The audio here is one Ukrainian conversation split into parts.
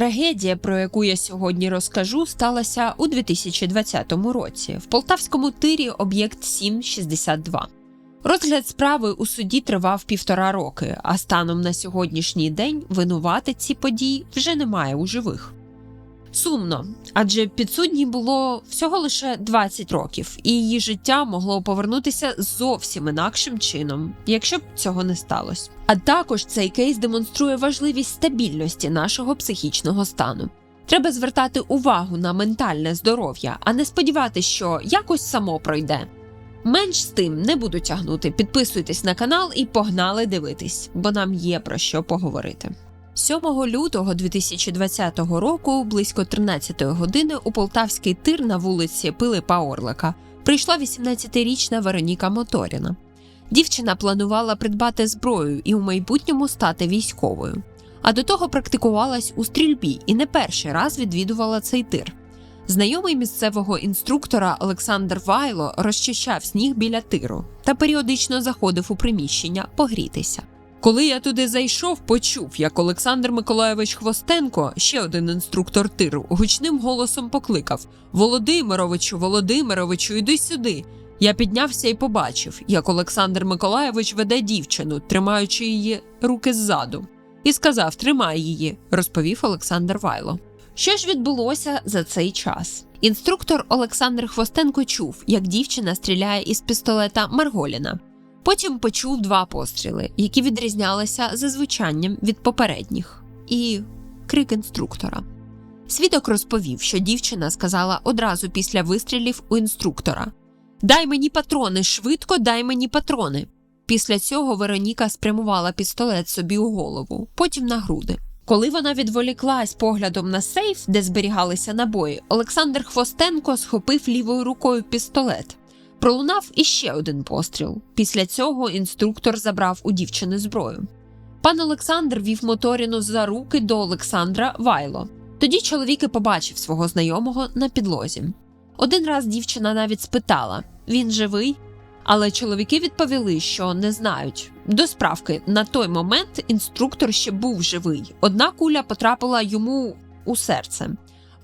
Трагедія, про яку я сьогодні розкажу, сталася у 2020 році в полтавському тирі об'єкт 762. Розгляд справи у суді тривав півтора роки, а станом на сьогоднішній день винуватиці ці подій вже немає у живих. Сумно, адже підсудній було всього лише 20 років, і її життя могло повернутися зовсім інакшим чином, якщо б цього не сталося. А також цей кейс демонструє важливість стабільності нашого психічного стану. Треба звертати увагу на ментальне здоров'я, а не сподіватися, що якось само пройде. Менш з тим не буду тягнути. Підписуйтесь на канал і погнали дивитись, бо нам є про що поговорити. 7 лютого 2020 року, близько 13 години, у полтавський тир на вулиці Пилипа Орлика прийшла 18-річна Вероніка Моторіна. Дівчина планувала придбати зброю і у майбутньому стати військовою. А до того практикувалась у стрільбі і не перший раз відвідувала цей тир. Знайомий місцевого інструктора Олександр Вайло розчищав сніг біля тиру та періодично заходив у приміщення погрітися. Коли я туди зайшов, почув, як Олександр Миколаєвич Хвостенко, ще один інструктор тиру, гучним голосом покликав: Володимировичу, Володимировичу, іди сюди. Я піднявся і побачив, як Олександр Миколаєвич веде дівчину, тримаючи її руки ззаду, і сказав: Тримай її, розповів Олександр Вайло. Що ж відбулося за цей час? Інструктор Олександр Хвостенко чув, як дівчина стріляє із пістолета Марголіна. Потім почув два постріли, які відрізнялися за звучанням від попередніх, і крик інструктора. Свідок розповів, що дівчина сказала одразу після вистрілів у інструктора: Дай мені патрони, швидко дай мені патрони. Після цього Вероніка спрямувала пістолет собі у голову, потім на груди. Коли вона відволіклась поглядом на сейф, де зберігалися набої, Олександр Хвостенко схопив лівою рукою пістолет. Пролунав іще один постріл. Після цього інструктор забрав у дівчини зброю. Пан Олександр вів Моторіну за руки до Олександра Вайло. Тоді чоловік і побачив свого знайомого на підлозі. Один раз дівчина навіть спитала: він живий? Але чоловіки відповіли, що не знають. До справки, на той момент інструктор ще був живий. Одна куля потрапила йому у серце.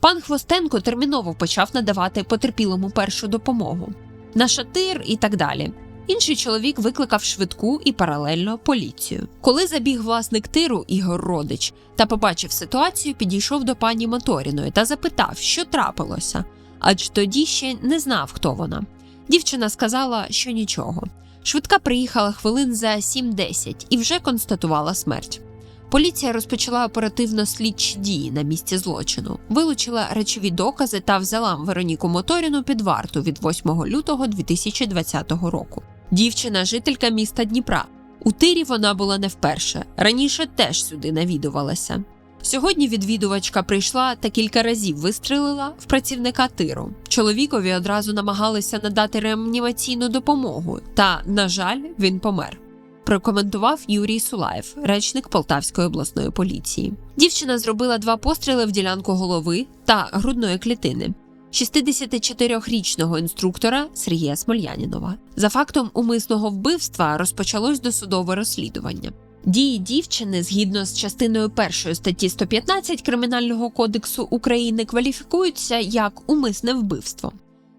Пан Хвостенко терміново почав надавати потерпілому першу допомогу на шатир і так далі. Інший чоловік викликав швидку і паралельно поліцію. Коли забіг власник тиру Ігор Родич та побачив ситуацію, підійшов до пані Моторіної та запитав, що трапилося, адже тоді ще не знав, хто вона. Дівчина сказала, що нічого. Швидка приїхала хвилин за 7-10 і вже констатувала смерть. Поліція розпочала оперативно слідчі дії на місці злочину, вилучила речові докази та взяла Вероніку Моторіну під варту від 8 лютого 2020 року. Дівчина, жителька міста Дніпра. У тирі вона була не вперше. Раніше теж сюди навідувалася. Сьогодні відвідувачка прийшла та кілька разів вистрелила в працівника тиру. Чоловікові одразу намагалися надати реанімаційну допомогу, та, на жаль, він помер прокоментував Юрій Сулаєв, речник Полтавської обласної поліції. Дівчина зробила два постріли в ділянку голови та грудної клітини. 64-річного інструктора Сергія Смольянінова за фактом умисного вбивства розпочалось досудове розслідування. Дії дівчини згідно з частиною 1 статті 115 Кримінального кодексу України кваліфікуються як умисне вбивство.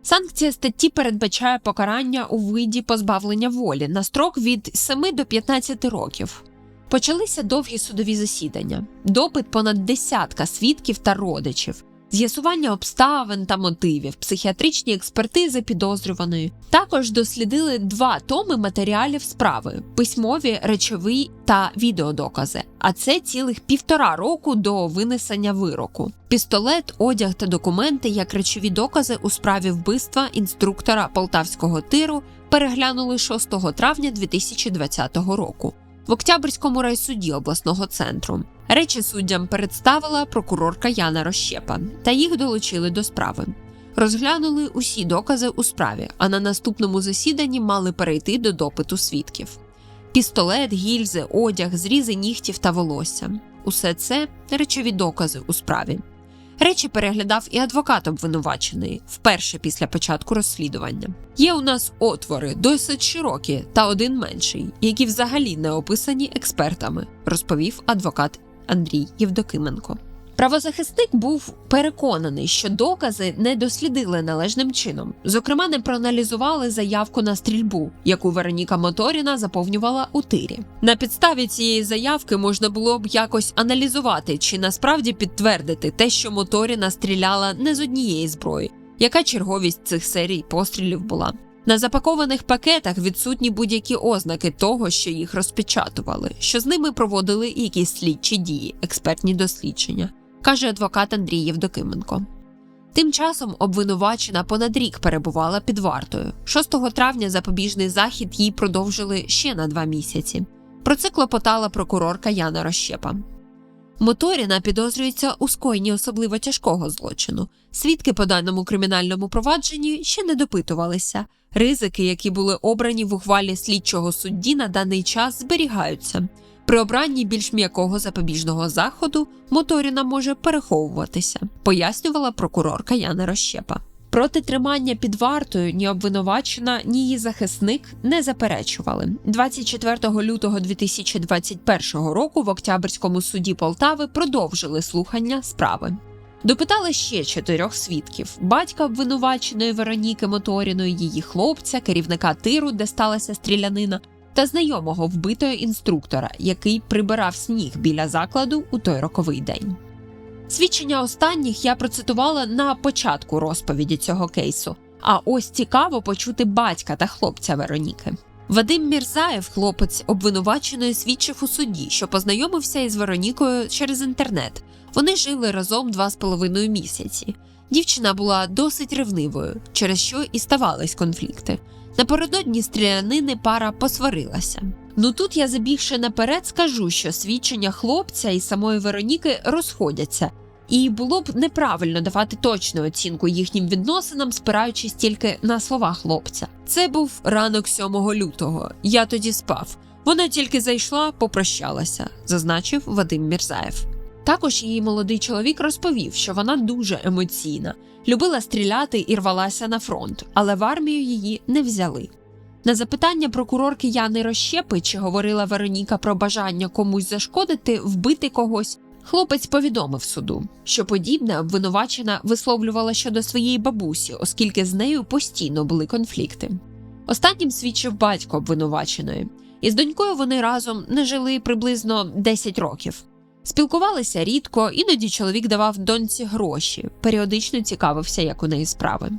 Санкція статті передбачає покарання у виді позбавлення волі на строк від 7 до 15 років. Почалися довгі судові засідання, допит понад десятка свідків та родичів, з'ясування обставин та мотивів, психіатричні експертизи підозрюваної. Також дослідили два томи матеріалів справи: письмові, речові та відеодокази. А це цілих півтора року до винесення вироку. Пістолет, одяг та документи як речові докази у справі вбивства інструктора полтавського тиру переглянули 6 травня 2020 року в Октябрьському райсуді обласного центру. Речі суддям представила прокурорка Яна Розщепа, та їх долучили до справи. Розглянули усі докази у справі, а на наступному засіданні мали перейти до допиту свідків. Пістолет, гільзи, одяг, зрізи нігтів та волосся усе це речові докази у справі. Речі переглядав і адвокат обвинувачений вперше після початку розслідування. Є у нас отвори досить широкі та один менший, які взагалі не описані експертами, розповів адвокат Андрій Євдокименко. Правозахисник був переконаний, що докази не дослідили належним чином. Зокрема, не проаналізували заявку на стрільбу, яку Вероніка Моторіна заповнювала у тирі. На підставі цієї заявки можна було б якось аналізувати чи насправді підтвердити те, що Моторіна стріляла не з однієї зброї, яка черговість цих серій пострілів була. На запакованих пакетах відсутні будь-які ознаки того, що їх розпечатували, що з ними проводили якісь слідчі дії, експертні дослідження, каже адвокат Андрій Євдокименко. Тим часом обвинувачена понад рік перебувала під вартою. 6 травня запобіжний захід їй продовжили ще на два місяці. Про це клопотала прокурорка Яна Розщепа. Моторіна підозрюється у скоєнні особливо тяжкого злочину. Свідки по даному кримінальному провадженні ще не допитувалися. Ризики, які були обрані в ухвалі слідчого судді, на даний час зберігаються. При обранні більш м'якого запобіжного заходу Моторіна може переховуватися, пояснювала прокурорка Яна Розщепа. Проти тримання під вартою ні обвинувачена, ні її захисник не заперечували. 24 лютого 2021 року в Октябрьському суді Полтави продовжили слухання справи. Допитали ще чотирьох свідків: батька обвинуваченої Вероніки Моторіної, її хлопця, керівника тиру, де сталася стрілянина, та знайомого вбитої інструктора, який прибирав сніг біля закладу у той роковий день. Свідчення останніх я процитувала на початку розповіді цього кейсу. А ось цікаво почути батька та хлопця Вероніки. Вадим Мірзаєв, хлопець обвинуваченої, свідчив у суді, що познайомився із Веронікою через інтернет. Вони жили разом два з половиною місяці. Дівчина була досить ревнивою, через що і ставались конфлікти. Напередодні стрілянини пара посварилася. Ну тут я забігши наперед скажу, що свідчення хлопця і самої Вероніки розходяться, і було б неправильно давати точну оцінку їхнім відносинам, спираючись тільки на слова хлопця. Це був ранок 7 лютого. Я тоді спав. Вона тільки зайшла, попрощалася, зазначив Вадим Мірзаєв. Також її молодий чоловік розповів, що вона дуже емоційна, любила стріляти і рвалася на фронт, але в армію її не взяли. На запитання прокурорки Яни Розщепи, чи говорила Вероніка про бажання комусь зашкодити, вбити когось, хлопець повідомив суду, що подібне обвинувачена висловлювала щодо своєї бабусі, оскільки з нею постійно були конфлікти. Останнім свідчив батько обвинуваченої, і з донькою вони разом не жили приблизно 10 років. Спілкувалися рідко, іноді чоловік давав доньці гроші, періодично цікавився, як у неї справи.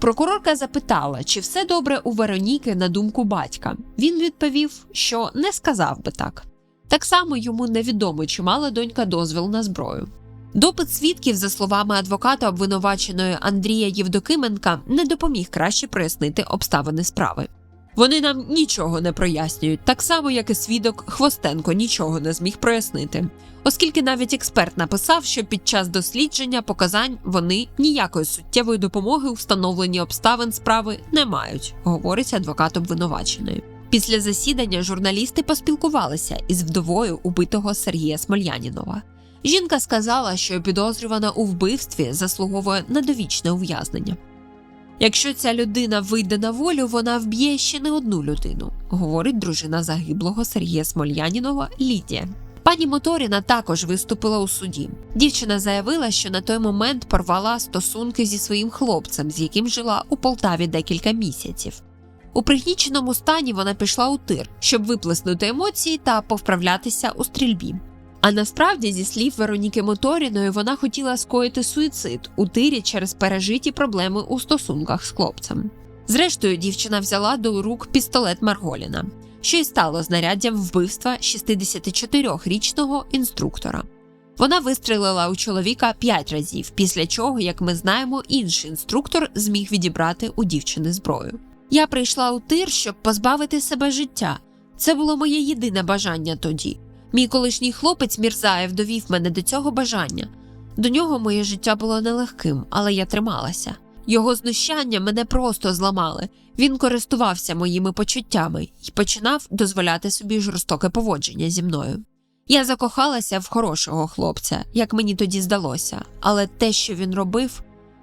Прокурорка запитала, чи все добре у Вероніки на думку батька. Він відповів, що не сказав би так. Так само йому невідомо, чи мала донька дозвіл на зброю. Допит свідків, за словами адвоката обвинуваченої Андрія Євдокименка, не допоміг краще прояснити обставини справи. Вони нам нічого не прояснюють, так само, як і свідок Хвостенко нічого не зміг прояснити, оскільки навіть експерт написав, що під час дослідження показань вони ніякої суттєвої допомоги у встановленні обставин справи не мають, говорить адвокат обвинуваченої. Після засідання журналісти поспілкувалися із вдовою убитого Сергія Смольянінова. Жінка сказала, що підозрювана у вбивстві заслуговує на довічне ув'язнення. Якщо ця людина вийде на волю, вона вб'є ще не одну людину, говорить дружина загиблого Сергія Смольянінова Лідія. Пані Моторіна також виступила у суді. Дівчина заявила, що на той момент порвала стосунки зі своїм хлопцем, з яким жила у Полтаві декілька місяців. У пригніченому стані вона пішла у тир, щоб виплеснути емоції та повправлятися у стрільбі. А насправді, зі слів Вероніки Моторіної, вона хотіла скоїти суїцид у тирі через пережиті проблеми у стосунках з хлопцем. Зрештою, дівчина взяла до рук пістолет Марголіна, що й стало знаряддям вбивства 64-річного інструктора. Вона вистрелила у чоловіка п'ять разів, після чого, як ми знаємо, інший інструктор зміг відібрати у дівчини зброю. Я прийшла у тир, щоб позбавити себе життя. Це було моє єдине бажання тоді. Мій колишній хлопець Мірзаєв довів мене до цього бажання. До нього моє життя було нелегким, але я трималася. Його знущання мене просто зламали. Він користувався моїми почуттями і починав дозволяти собі жорстоке поводження зі мною. Я закохалася в хорошого хлопця, як мені тоді здалося, але те, що він робив,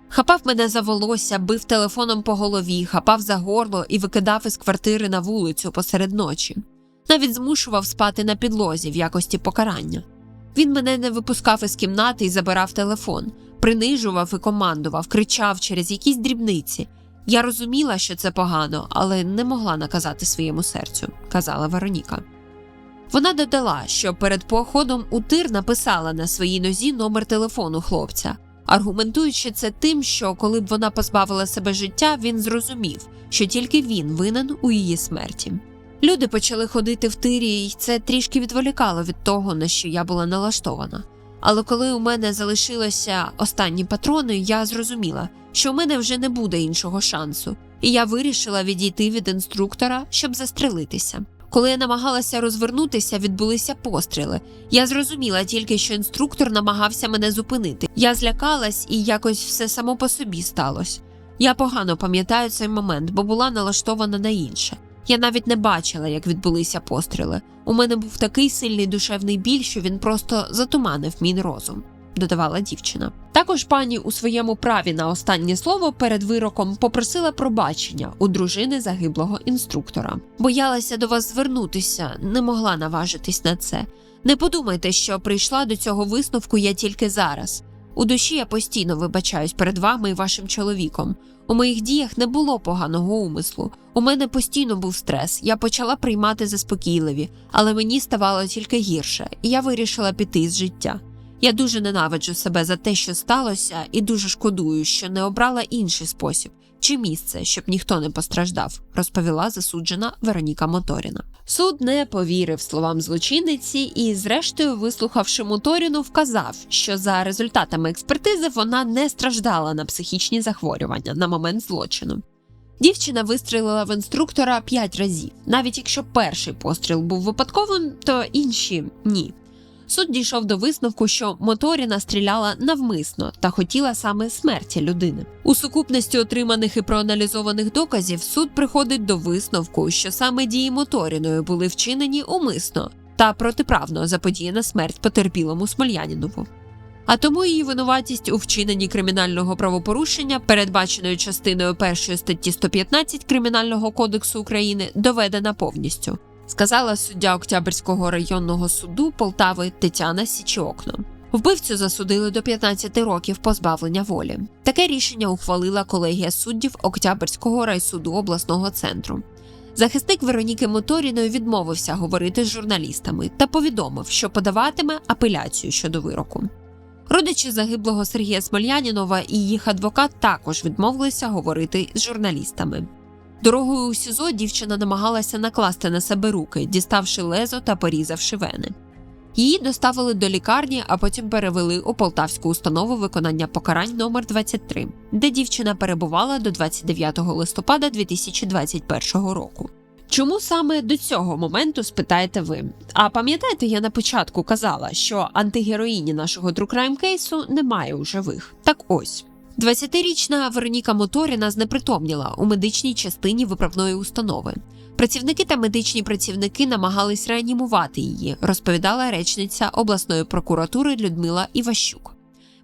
хапав мене за волосся, бив телефоном по голові, хапав за горло і викидав із квартири на вулицю посеред ночі навіть змушував спати на підлозі в якості покарання. Він мене не випускав із кімнати і забирав телефон, принижував і командував, кричав через якісь дрібниці. Я розуміла, що це погано, але не могла наказати своєму серцю, казала Вероніка. Вона додала, що перед походом у тир написала на своїй нозі номер телефону хлопця, аргументуючи це тим, що коли б вона позбавила себе життя, він зрозумів, що тільки він винен у її смерті. Люди почали ходити в тирі, і це трішки відволікало від того, на що я була налаштована. Але коли у мене залишилися останні патрони, я зрозуміла, що у мене вже не буде іншого шансу, і я вирішила відійти від інструктора, щоб застрелитися. Коли я намагалася розвернутися, відбулися постріли. Я зрозуміла тільки, що інструктор намагався мене зупинити. Я злякалась і якось все само по собі сталося. Я погано пам'ятаю цей момент, бо була налаштована на інше. Я навіть не бачила, як відбулися постріли. У мене був такий сильний душевний біль, що він просто затуманив мій розум, додавала дівчина. Також пані у своєму праві на останнє слово перед вироком попросила пробачення у дружини загиблого інструктора. Боялася до вас звернутися, не могла наважитись на це. Не подумайте, що прийшла до цього висновку я тільки зараз. У душі я постійно вибачаюсь перед вами і вашим чоловіком. У моїх діях не було поганого умислу. У мене постійно був стрес. Я почала приймати заспокійливі, але мені ставало тільки гірше, і я вирішила піти з життя. Я дуже ненавиджу себе за те, що сталося, і дуже шкодую, що не обрала інший спосіб чи місце, щоб ніхто не постраждав, розповіла засуджена Вероніка Моторіна. Суд не повірив словам злочинниці і, зрештою, вислухавши Моторіну, вказав, що за результатами експертизи вона не страждала на психічні захворювання на момент злочину. Дівчина вистрілила в інструктора п'ять разів. Навіть якщо перший постріл був випадковим, то інші ні. Суд дійшов до висновку, що Моторіна стріляла навмисно та хотіла саме смерті людини. У сукупності отриманих і проаналізованих доказів суд приходить до висновку, що саме дії Моторіною були вчинені умисно та протиправно заподіяна смерть потерпілому Смольянінову. А тому її винуватість у вчиненні кримінального правопорушення, передбаченої частиною першої статті 115 Кримінального кодексу України, доведена повністю сказала суддя Октябрьського районного суду Полтави Тетяна Січіокно. Вбивцю засудили до 15 років позбавлення волі. Таке рішення ухвалила колегія суддів Октябрьського райсуду обласного центру. Захисник Вероніки Моторіної відмовився говорити з журналістами та повідомив, що подаватиме апеляцію щодо вироку. Родичі загиблого Сергія Смольянінова і їх адвокат також відмовилися говорити з журналістами. Дорогою у СІЗО дівчина намагалася накласти на себе руки, діставши лезо та порізавши вени. Її доставили до лікарні, а потім перевели у Полтавську установу виконання покарань номер 23 де дівчина перебувала до 29 листопада 2021 року. Чому саме до цього моменту спитаєте ви? А пам'ятаєте, я на початку казала, що антигероїні нашого Crime кейсу немає у живих. Так ось 20-річна Вероніка Моторіна знепритомніла у медичній частині виправної установи. Працівники та медичні працівники намагались реанімувати її, розповідала речниця обласної прокуратури Людмила Іващук.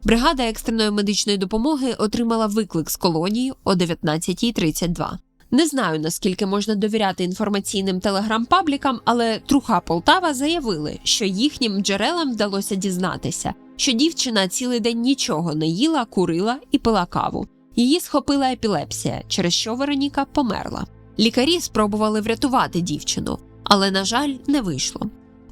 Бригада екстреної медичної допомоги отримала виклик з колонії о 19.32. Не знаю наскільки можна довіряти інформаційним телеграм-паблікам, але Труха Полтава заявили, що їхнім джерелам вдалося дізнатися, що дівчина цілий день нічого не їла, курила і пила каву. Її схопила епілепсія, через що Вероніка померла. Лікарі спробували врятувати дівчину, але, на жаль, не вийшло.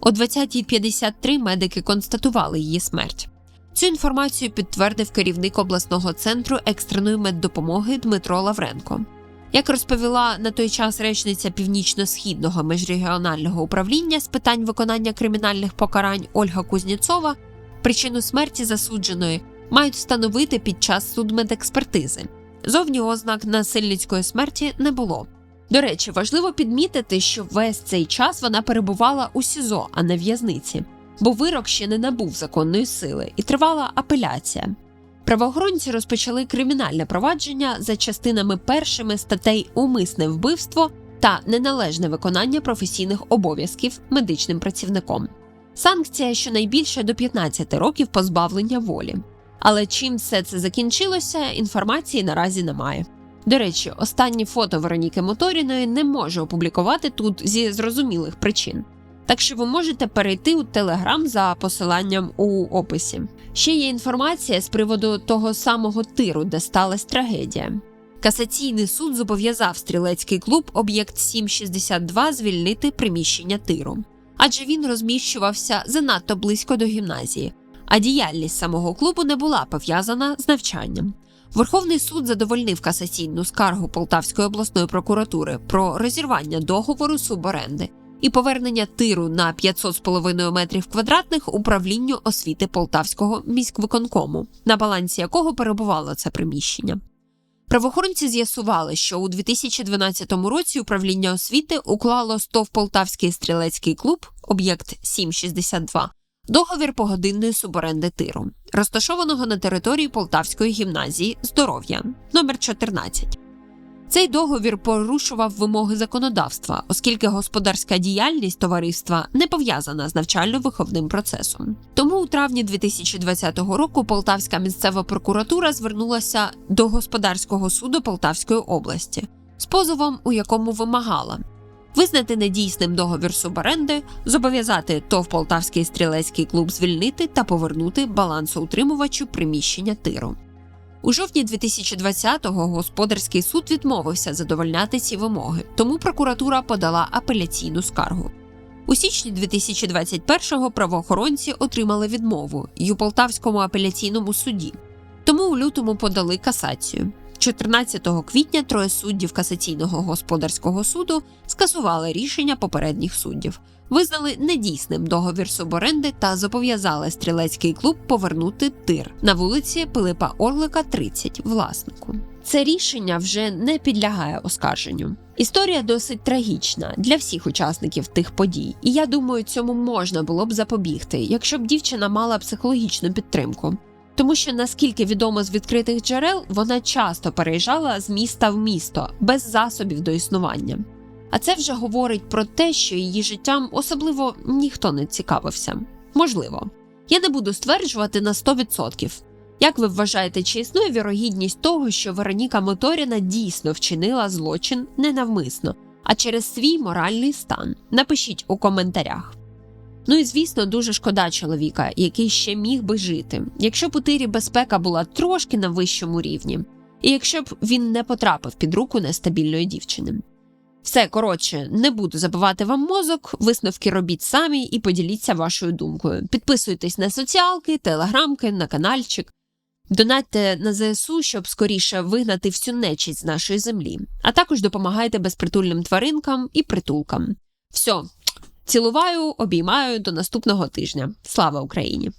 О 20.53 медики констатували її смерть. Цю інформацію підтвердив керівник обласного центру екстреної меддопомоги Дмитро Лавренко. Як розповіла на той час речниця північно-східного міжрегіонального управління з питань виконання кримінальних покарань Ольга Кузніцова, причину смерті засудженої мають встановити під час судмедекспертизи. Зовні ознак насильницької смерті не було. До речі, важливо підмітити, що весь цей час вона перебувала у СІЗО, а не в'язниці, бо вирок ще не набув законної сили і тривала апеляція. Правоохоронці розпочали кримінальне провадження за частинами першими статей умисне вбивство та неналежне виконання професійних обов'язків медичним працівником. Санкція щонайбільше до 15 років позбавлення волі. Але чим все це закінчилося, інформації наразі немає. До речі, останні фото Вероніки Моторіної не може опублікувати тут зі зрозумілих причин. Так що ви можете перейти у Телеграм за посиланням у описі. Ще є інформація з приводу того самого тиру, де сталася трагедія. Касаційний суд зобов'язав стрілецький клуб об'єкт 762 звільнити приміщення тиру, адже він розміщувався занадто близько до гімназії, а діяльність самого клубу не була пов'язана з навчанням. Верховний суд задовольнив касаційну скаргу Полтавської обласної прокуратури про розірвання договору суборенди і повернення тиру на 500,5 метрів квадратних управлінню освіти Полтавського міськвиконкому, на балансі якого перебувало це приміщення. Правоохоронці з'ясували, що у 2012 році управління освіти уклало СТОВ Полтавський стрілецький клуб, об'єкт 762, договір погодинної суборенди тиру, розташованого на території Полтавської гімназії здоров'я номер 14 цей договір порушував вимоги законодавства, оскільки господарська діяльність товариства не пов'язана з навчально-виховним процесом. Тому у травні 2020 року Полтавська місцева прокуратура звернулася до господарського суду Полтавської області з позовом, у якому вимагала визнати недійсним договір суборенди, зобов'язати ТОВ Полтавський стрілецький клуб звільнити та повернути балансоутримувачу приміщення тиру. У жовтні 2020-го господарський суд відмовився задовольняти ці вимоги, тому прокуратура подала апеляційну скаргу. У січні 2021-го правоохоронці отримали відмову й у Полтавському апеляційному суді, тому у лютому подали касацію. 14 квітня троє суддів касаційного господарського суду скасували рішення попередніх суддів, визнали недійсним договір суборенди та зобов'язали стрілецький клуб повернути тир на вулиці Пилипа Орлика, 30 власнику. Це рішення вже не підлягає оскарженню. Історія досить трагічна для всіх учасників тих подій, і я думаю, цьому можна було б запобігти, якщо б дівчина мала психологічну підтримку. Тому що наскільки відомо з відкритих джерел, вона часто переїжджала з міста в місто без засобів до існування. А це вже говорить про те, що її життям особливо ніхто не цікавився. Можливо, я не буду стверджувати на 100%. Як ви вважаєте, чи існує вірогідність того, що Вероніка Моторіна дійсно вчинила злочин ненавмисно, а через свій моральний стан? Напишіть у коментарях. Ну і звісно, дуже шкода чоловіка, який ще міг би жити, якщо б у тирі безпека була трошки на вищому рівні, і якщо б він не потрапив під руку нестабільної дівчини. Все коротше, не буду забивати вам мозок, висновки робіть самі і поділіться вашою думкою. Підписуйтесь на соціалки, телеграмки, на каналчик, донатьте на ЗСУ, щоб скоріше вигнати всю нечість з нашої землі, а також допомагайте безпритульним тваринкам і притулкам. Все, цілуваю, обіймаю до наступного тижня. Слава Україні!